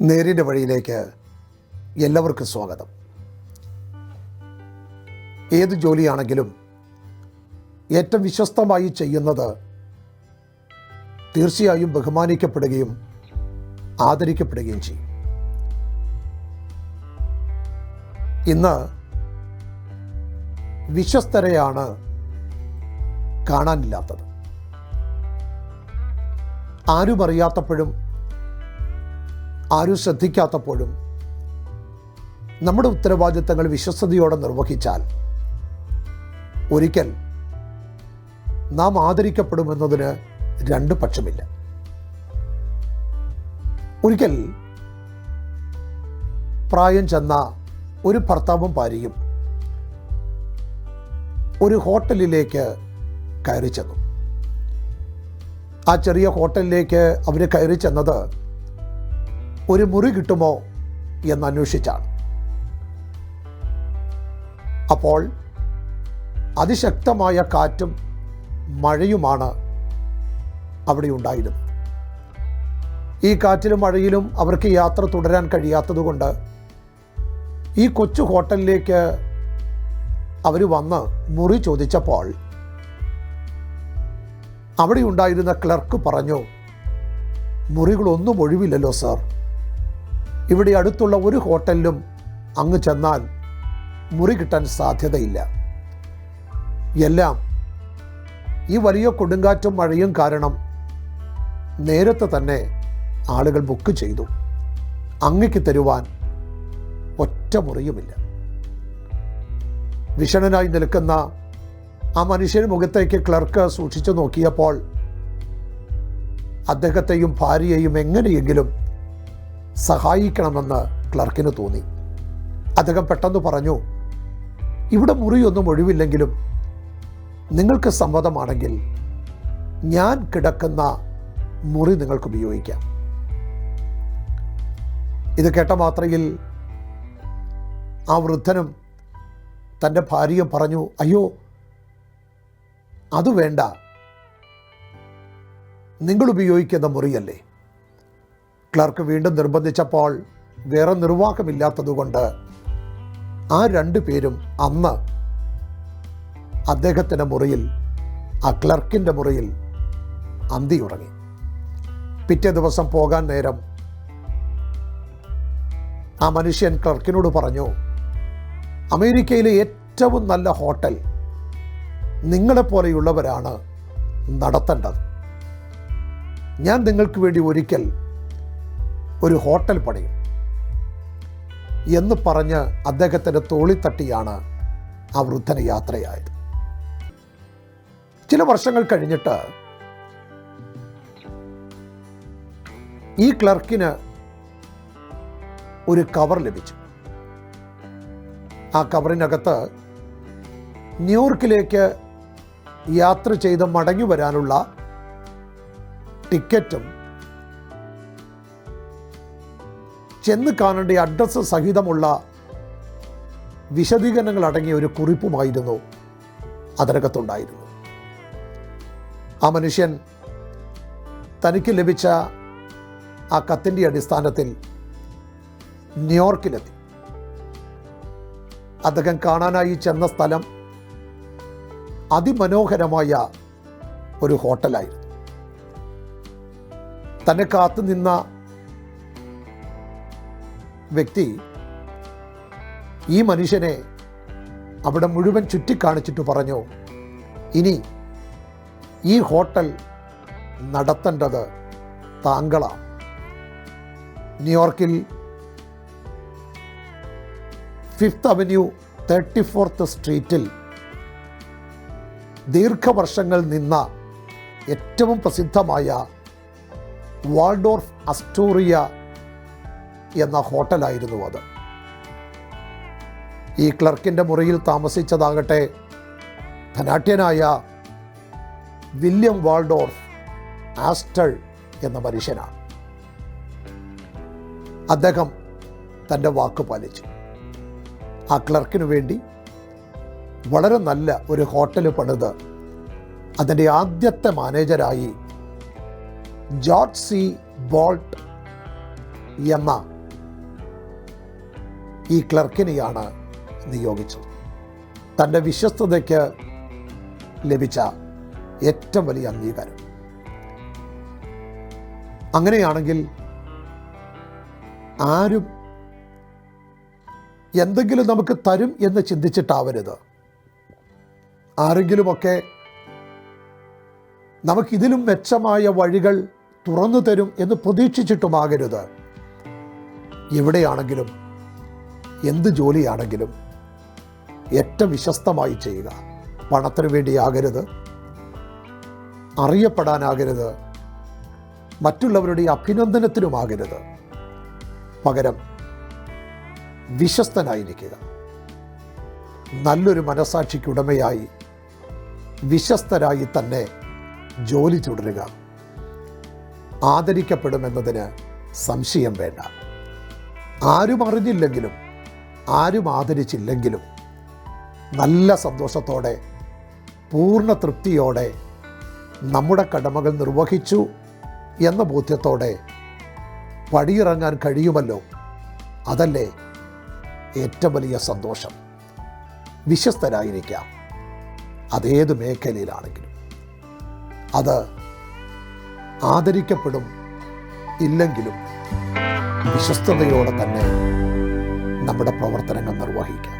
നേരിന്റെ വഴിയിലേക്ക് എല്ലാവർക്കും സ്വാഗതം. ഏത് ജോലിയാണെങ്കിലും ഏറ്റവും വിശ്വസ്തമായി ചെയ്യുന്നത് തീർച്ചയായും ബഹുമാനിക്കപ്പെടുകയും ആദരിക്കപ്പെടുകയും ചെയ്യും. ഇന്ന് വിശ്വസ്തരെയാണ് കാണാനില്ലാത്തത്. ആരും അറിയാത്തപ്പോഴും ആരും ശ്രദ്ധിക്കാത്തപ്പോഴും നമ്മുടെ ഉത്തരവാദിത്തങ്ങൾ വിശ്വസ്തയോടെ നിർവഹിച്ചാൽ ഒരിക്കൽ നാം ആദരിക്കപ്പെടുമെന്നതിന് രണ്ട് പക്ഷമില്ല. ഒരിക്കൽ പ്രായം ചെന്ന ഒരു ഭർത്താവും ഭാര്യയും ഒരു ഹോട്ടലിലേക്ക് കയറി ചെന്നു. ആ ചെറിയ ഹോട്ടലിലേക്ക് അവർ കയറി ചെന്നത് ഒരു മുറി കിട്ടുമോ എന്ന് അന്വേഷിച്ചാണ്. അപ്പോൾ അതിശക്തമായ കാറ്റും മഴയുമാണ് അവിടെ ഉണ്ടായിരുന്നത്. ഈ കാറ്റിലും മഴയിലും അവർക്ക് യാത്ര തുടരാൻ കഴിയാത്തതുകൊണ്ട് ഈ കൊച്ചു ഹോട്ടലിലേക്ക് അവർ വന്ന് മുറി ചോദിച്ചപ്പോൾ അവിടെ ഉണ്ടായിരുന്ന ക്ലർക്ക് പറഞ്ഞു മുറികളൊന്നും ഒഴിവില്ലല്ലോ സാർ. ഇവിടെ അടുത്തുള്ള ഒരു ഹോട്ടലിലും അങ്ങ് ചെന്നാൽ മുറി കിട്ടാൻ സാധ്യതയില്ല. എല്ലാം ഈ വലിയ കൊടുങ്കാറ്റും മഴയും കാരണം നേരത്തെ തന്നെ ആളുകൾ ബുക്ക് ചെയ്തു. അങ്ങയ്ക്ക് തരുവാൻ ഒറ്റ മുറിയുമില്ല. വിഷണനായി നിൽക്കുന്ന ആ മനുഷ്യൻ മുഖത്തേക്ക് ക്ലർക്ക് സൂക്ഷിച്ചു നോക്കിയപ്പോൾ അദ്ദേഹത്തെയും ഭാര്യയെയും എങ്ങനെയെങ്കിലും സഹായിക്കണമെന്ന് ക്ലർക്കിന് തോന്നി. അദ്ദേഹം പെട്ടെന്ന് പറഞ്ഞു ഇവിടെ മുറിയൊന്നും ഒഴിവില്ലെങ്കിലും നിങ്ങൾക്ക് സമ്മതമാണെങ്കിൽ ഞാൻ കിടക്കുന്ന മുറി നിങ്ങൾക്ക് ഉപയോഗിക്കാം. ഇത് കേട്ട മാത്രയിൽ ആ വൃദ്ധനും തന്റെ ഭാര്യയും പറഞ്ഞു അയ്യോ അത് വേണ്ട. നിങ്ങൾ ഉപയോഗിക്കുന്ന മുറിയല്ലേ? ക്ലർക്ക് വീണ്ടും നിർബന്ധിച്ചപ്പോൾ വേറെ നിർവാഹമില്ലാത്തതുകൊണ്ട് ആ രണ്ടു പേരും അന്ന് അദ്ദേഹത്തിന്റെ മുറിയിൽ ആ ക്ലർക്കിന്റെ മുറിയിൽ അന്തി ഉറങ്ങി പിറ്റേ ദിവസം പോകാൻ നേരം ആ മനുഷ്യൻ ക്ലർക്കിനോട് പറഞ്ഞു അമേരിക്കയിലെ ഏറ്റവും നല്ല ഹോട്ടൽ നിങ്ങളെപ്പോലെയുള്ളവരാണ് നടത്തേണ്ടത്. ഞാൻ നിങ്ങൾക്ക് വേണ്ടി ഒരിക്കൽ ഒരു ഹോട്ടൽ പണിയും. എന്ന് പറഞ്ഞ് അദ്ദേഹത്തിന്റെ തോളിത്തട്ടിയാണ് ആ വൃദ്ധന് യാത്രയായത്. ചില വർഷങ്ങൾ കഴിഞ്ഞിട്ട് ഈ ക്ലർക്കിന് ഒരു കവർ ലഭിച്ചു. ആ കവറിനകത്ത് ന്യൂയോർക്കിലേക്ക് യാത്ര ചെയ്ത് മടങ്ങി വരാനുള്ള ടിക്കറ്റും ചെന്ന് കാണേണ്ട അഡ്രസ്സ് സഹിതമുള്ള വിശദീകരണങ്ങൾ അടങ്ങിയ ഒരു കുറിപ്പുമായിരുന്നു അതിനകത്തുണ്ടായിരുന്നു ആ മനുഷ്യൻ തനിക്ക് ലഭിച്ച ആ കത്തിന്റെ അടിസ്ഥാനത്തിൽ ന്യൂയോർക്കിലെത്തി. അദ്ദേഹം കാണാനായി ചെന്ന സ്ഥലം അതിമനോഹരമായ ഒരു ഹോട്ടലായിരുന്നു. തന്നെ കാത്തു നിന്ന വ്യക്തി ഈ മനുഷ്യനെ അവിടെ മുഴുവൻ ചുറ്റിക്കാണിച്ചിട്ട് പറഞ്ഞു ഇനി ഈ ഹോട്ടൽ നടത്തേണ്ടത് താങ്കളാണ്. ന്യൂയോർക്കിൽ ഫിഫ്ത്ത് അവന്യൂ തേർട്ടി ഫോർത്ത് സ്ട്രീറ്റിൽ ദീർഘവർഷങ്ങൾ നിന്ന ഏറ്റവും പ്രസിദ്ധമായ വാൾഡോർഫ് അസ്റ്റോറിയ എന്ന ഹോട്ടലായിരുന്നു അത്. ഈ ക്ലർക്കിന്റെ മുറിയിൽ താമസിച്ചതാകട്ടെ ധനാട്യനായ വില്യം വാൾഡോർഫ് ആസ്റ്റൾ എന്ന മനുഷ്യനാണ്. അദ്ദേഹം തന്റെ വാക്ക് പാലിച്ചു. ആ ക്ലർക്കിനു വേണ്ടി വളരെ നല്ല ഒരു ഹോട്ടൽ പണിത് അതിന്റെ ആദ്യത്തെ മാനേജരായി ജോർജ് സി ബോൾട്ട് എന്ന ഈ ക്ലർക്കിനെയാണ് നിയോഗിച്ചത്. തന്റെ വിശ്വസ്തതയ്ക്ക് ലഭിച്ച ഏറ്റവും വലിയ അംഗീകാരം. അങ്ങനെയാണെങ്കിൽ ആരും എന്തെങ്കിലും നമുക്ക് തരും എന്ന് ചിന്തിച്ചിട്ടാവരുത്. ആരെങ്കിലുമൊക്കെ നമുക്കിതിലും മെച്ചമായ വഴികൾ തുറന്നു തരും എന്ന് പ്രതീക്ഷിച്ചിട്ടുമാകരുത്. എവിടെയാണെങ്കിലും എന്ത് ജോലിയാണെങ്കിലും ഏറ്റവും വിശ്വസ്തമായി ചെയ്യുക. പണത്തിന് വേണ്ടിയാകരുത്. അറിയപ്പെടാനാകരുത്. മറ്റുള്ളവരുടെ അഭിനന്ദനത്തിനുമാകരുത്. പകരം വിശ്വസ്തനായിരിക്കുക. നല്ലൊരു മനസാക്ഷിക്കുടമയായി വിശ്വസ്തരായി തന്നെ ജോലി തുടരുക. ആദരിക്കപ്പെടുമെന്നതിന് സംശയം വേണ്ട. ആരും അറിഞ്ഞില്ലെങ്കിലും ആരും ആദരിച്ചില്ലെങ്കിലും നല്ല സന്തോഷത്തോടെ പൂർണ തൃപ്തിയോടെ നമ്മുടെ കടമകൾ നിർവഹിച്ചു എന്ന ബോധ്യത്തോടെ പടിയിറങ്ങാൻ കഴിയുമല്ലോ? അതല്ലേ ഏറ്റവും വലിയ സന്തോഷം. വിശ്വസ്തരായിരിക്കാം. അതേത് മേഖലയിലാണെങ്കിലും. അത് ആദരിക്കപ്പെടും ഇല്ലെങ്കിലും വിശ്വസ്തതയോടെ തന്നെ നമ്മുടെ പ്രവർത്തനങ്ങൾ നിർവഹിക്കാം.